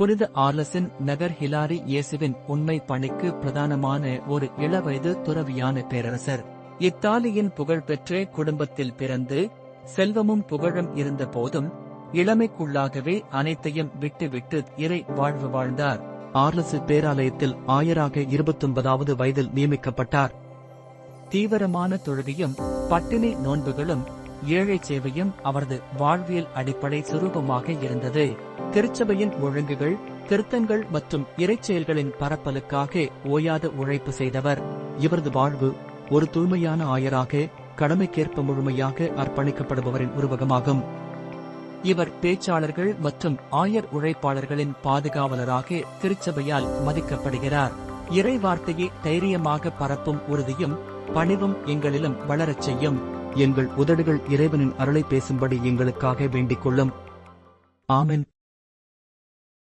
புனித ஆர்லசின் நகர் ஹிலாரி இயேசுவின் உண்மை பணிக்கு பிரதானமான ஒரு இளவயது துறவியான பேரரசர். இத்தாலியின் புகழ்பெற்ற குடும்பத்தில் பிறந்து செல்வமும் புகழும் இருந்த போதும் இளமைக்குள்ளாகவே அனைத்தையும் விட்டுவிட்டு இறை வாழ்வு வாழ்ந்தார். ஆர்லசு பேராலயத்தில் ஆயராக இருபத்தொன்பதாவது வயதில் நியமிக்கப்பட்டார். தீவிரமான தொழுகையும் பட்டினி நோன்புகளும் ஏழை சேவையும் அவரது வாழ்வியல் அடிப்படை சுரூபமாக இருந்தது. திருச்சபையின் ஒழுங்குகள் திருத்தங்கள் மற்றும் இறைச்செயல்களின் பரப்பலுக்காக ஓயாத உழைப்பு செய்தவர். இவரது வாழ்வு ஒரு தூய்மையான ஆயராக கடமைக்கேற்ப முழுமையாக அர்ப்பணிக்கப்படுபவரின் உருவகமாகும். இவர் பேச்சாளர்கள் மற்றும் ஆயர் உழைப்பாளர்களின் பாதுகாவலராக திருச்சபையால் மதிக்கப்படுகிறார். இறை வார்த்தையை தைரியமாக பரப்பும் உறுதியும் பணிவும் எங்களிலும் வளரச் செய்யும். எங்கள் உதடுகள் இறைவனின் அருளை பேசும்படி எங்களுக்காக வேண்டிக் கொள்ளும். ஆமென்.